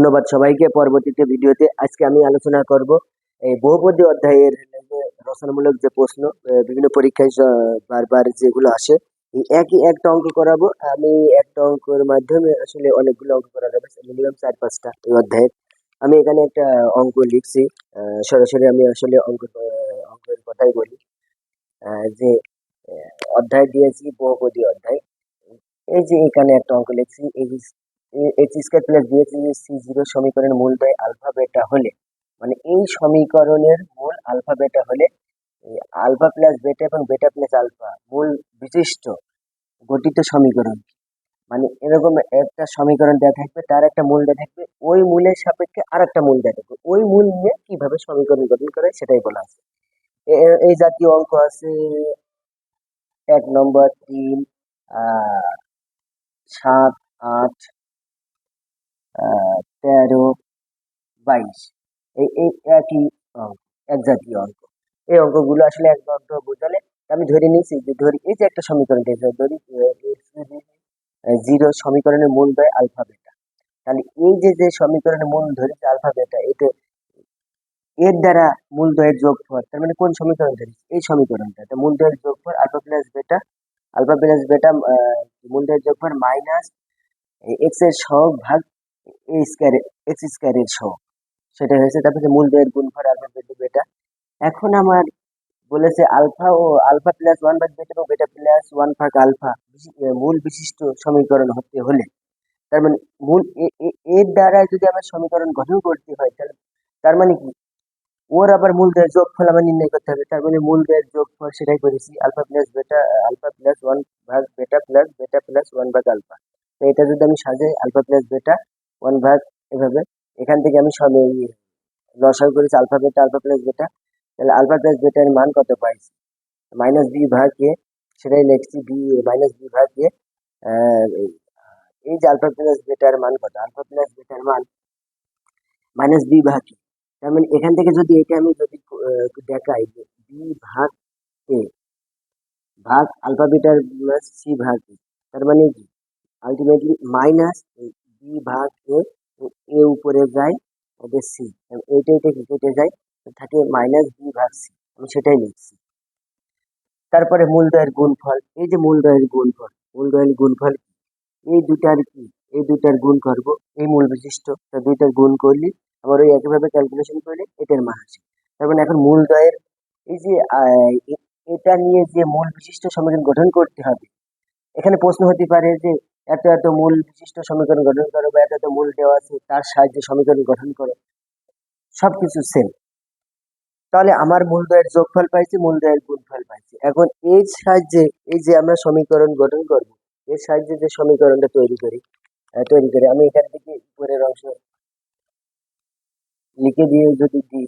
ধন্যবাদ সবাইকে। পরবর্তীতে ভিডিওতে আজকে আমি আলোচনা করব এই বহুপদী অধ্যায়ের রচনামূলক যে প্রশ্ন বিভিন্ন পরীক্ষায় বারবার যেগুলো আসে, এই একই একটা অঙ্ক করাবো। আমি একটা অঙ্কের মাধ্যমে আসলে অনেকগুলো অঙ্ক করা যাবে, মিনিমাম চার পাঁচটা এই অধ্যায়ের আমি এখানে একটা অঙ্ক লিখছি সরাসরি আমি আসলে অঙ্ক অঙ্কের কথাই বলি। যে অধ্যায় দিয়েছি, বহুপদী অধ্যায়। এই যে এখানে একটা অঙ্ক লিখছি X square plus BX C zero সমীকরণের মূল দ্বয় আলফা বেটা হলে মানে এই সমীকরণের মূল আলফা বেটা হলে আলফা প্লাস বেটা এবং বেটা প্লাস আলফা মূল বিশিষ্ট গঠিত সমীকরণ মানে এরকম একটা সমীকরণ দেওয়া থাকবে, তার একটা মূল দেওয়া থাকবে, ওই মূলের সাপেক্ষে আর একটা মূল দেওয়া থাকবে। ওই মূল নিয়ে কীভাবে সমীকরণ গঠন করে সেটাই বলা আছে। এই জাতীয় অঙ্ক আছে, এক নম্বর তিন সাত, আট তেরো, বাইশ। এই এই একই এক জাতীয় অঙ্ক। এই অঙ্কগুলো আসলে এক অঙ্ক বোঝালে আমি ধরে নিয়েছি যে ধরি, এই যে একটা সমীকরণ ধরি জিরো সমীকরণের মূল দেয় আলফা বেটা। তাহলে এই যে যে সমীকরণের মূল ধরেছে আলফা বেটা এটা এর দ্বারা মূল মূলদ্বয়ের যোগফল, তার মানে কোন সমীকরণ ধরেছে? এই সমীকরণটা। এটা মূলদ্বয়ের যোগফল alpha plus beta, alpha plus beta মূলদ্বয়ের যোগফল মাইনাস এক্সের সহগ ভাগ স্কোয়ার এক্স স্কোয়ারের সহগ সেটা হয়েছে, তারপরে মূলদ্বয়ের গুণফল আলফা বেটা বেটা। এখন আমার বলেছে আলফা ও আলফা প্লাস ওয়ান ভাগ বেটা এবং বেটা প্লাস ওয়ান ভাগ আলফা মূল বিশিষ্ট সমীকরণ হতে হলে। তার মানে মূল, এ- এ- এর দ্বারা যদি আমার সমীকরণ গঠন করতে হয়, তাহলে তার মানে কি? ওর আবার মূল দেয়ের যোগফল আমার নির্ণয় করতে হবে। তার মানে মূল দেয়ের যোগফল সেটাই করেছি alpha plus beta alpha plus one ভাগ বেটা প্লাস বেটা প্লাস ওয়ান ভাগ আলফা এটা যদি আমি সাজাই আলফা প্লাস বেটা ওয়ান ভাগ এভাবে। এখান থেকে আমি সব লসাগু করেছি আলফা বেটা আলফা প্লাস বেটা তাহলে আলফা প্লাস বেটার মান কত পাইছি? মাইনাস বি ভাগ এ সেটাই লিখছি বি মাইনাস বি ভাগ এ এই- যে আলফা প্লাস বেটার মান কত? আলফা প্লাস বেটার মান মাইনাস বি ভাগ এ তার মানে এখান থেকে যদি এটা আমি যদি দেখাই বি ভাগ এ ভাগ আলফা বিটার সি ভাগ এ তার মানে কি? আলটিমেটলি মাইনাস বি ভাগ এ এ উপরে যায় ওদের সি এইটা এটা কেটে যায় থাকে মাইনাস বি ভাগ সি আমি সেটাই লিখছি। তারপরে মূলদয়ের গুণফল, এই যে মূলদয়ের গুণফল মূলদয়ের গুণফল? এই দুটার কি? এই দুটার গুণ করব, এই মূল বিশিষ্ট, তা দুইটার গুণ করলে, আবার ওই একইভাবে ক্যালকুলেশন করলে এটার মান আসে। তার মানে এখন মূলদয়ের এই যে এটা নিয়ে যে মূল বিশিষ্ট সমীকরণ গঠন করতে হবে, এখানে প্রশ্ন হতে পারে যে এত এত মূল বিশিষ্ট সমীকরণ গঠন করো বা এত এত মূল দেওয়া আছে, তার সাহায্যে সমীকরণ গঠন করো। সবকিছু সেম তাহলে আমার মূলদয়ের যোগফল পাইছি, মূলদয়ের গুণফল পাইছি। এখন এর সাহায্যে এই যে আমরা সমীকরণ গঠন করব, এর সাহায্যে যে সমীকরণটা তৈরি করি তৈরি করি, আমি এখান থেকে উপরের অংশ লিখে দিয়ে যদি দিই।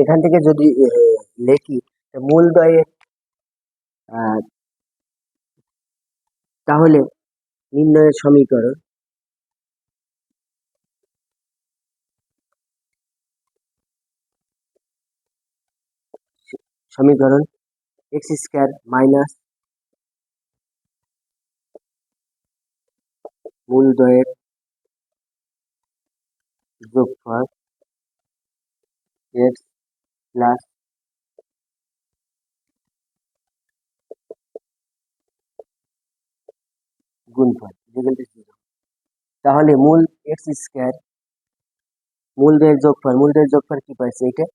এখান থেকে যদি লিখি তা মূলদয়ের আহ, তাহলে নির্ণয়ের সমীকরণ। সমীকরণ এক্স স্কোয়ার মাইনাস মূলদয়ের যোগফল এক্স প্লাস গুণফল equal to zero। তাহলে মূল এক্স স্কোয়ার মূলদের যোগফল মূলদের যোগফল কি পাইছে এটা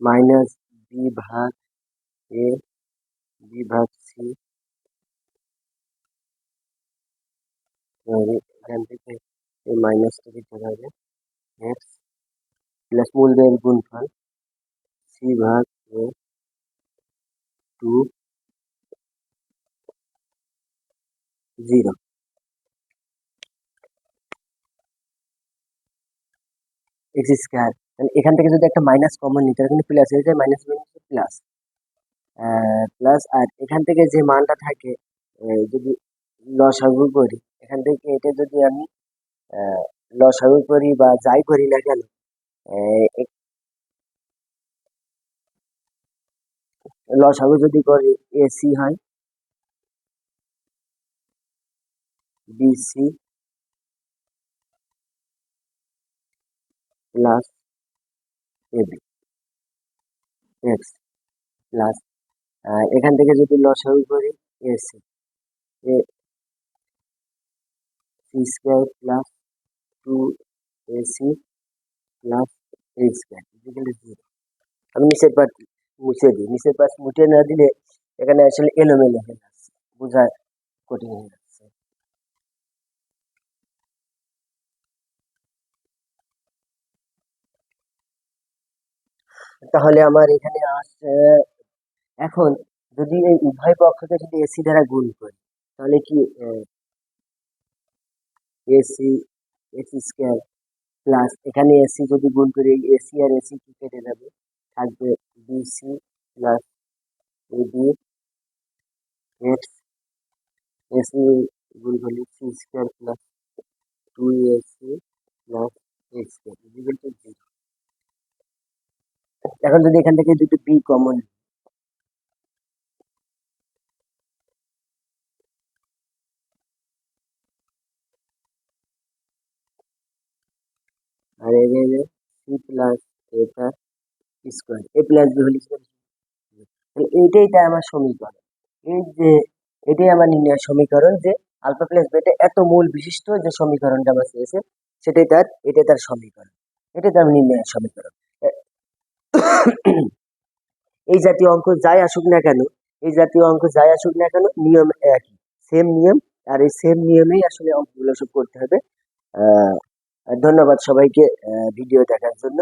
মাইনাস বি ভাগ এ বি ভাগ সি এখান থেকে এই মাইনাসটা দিতে হবে এক্স প্লাস মূলদের গুণফল সি ভাগ A two zero X square তাহলে এখান থেকে যদি একটা মাইনাস কমন নিতে কিন্তু প্লাস হয়ে যায় মাইনাস মাইনাস প্লাস প্লাস আর এখান থেকে যে মানটা থাকে যদি লসাগু করি এখান থেকে এটা যদি আমি লসাগু করি বা যাই করি না কেন লসাগু যদি করি এসি হয় BC plus AB X plus এখান থেকে যদি লসাগু করি AC A C square plus two AC plus A square equal zero আমি নিচের পার্ট মুছে দিই, নিচের পার্ট মুছে না দিলে এখানে আসলে এলোমেলো হয়ে যাচ্ছে, বোঝা কঠিন হয়ে যাচ্ছে। তাহলে আমার এখানে আসছে, এখন যদি এই উভয় পক্ষকে যদি এসি দ্বারা গুণ করি, তাহলে কি এসি এসি স্কোয়ার প্লাস এখানে এসি যদি গুণ করি এসি আর এসি কি কেটে যাবে? থাকবে BC plus AB X AC গুণ করলে C square plus two AC plus X square zero এখন যদি এখান থেকে দুটো বি কমন আর এখানে সি প্লাস এটা square A plus B square এইটাই তাই আমার সমীকরণ। এই যে, এটাই আমার নির্ণয় সমীকরণ যে আলফা প্লাস বেটা এত মূল বিশিষ্ট যে সমীকরণটা আমার চেয়েছে সেটাই তার, এটাই তার সমীকরণ। এটাই তার নির্ণয়ের সমীকরণ। এই জাতীয় অঙ্ক যাই আসুক না কেন, এই জাতীয় অঙ্ক যাই আসুক না কেন, নিয়ম একই। সেম নিয়ম, আর এই সেম নিয়মেই আসলে অঙ্কগুলো সব করতে হবে। আহ, ধন্যবাদ সবাইকে ভিডিও দেখার জন্য।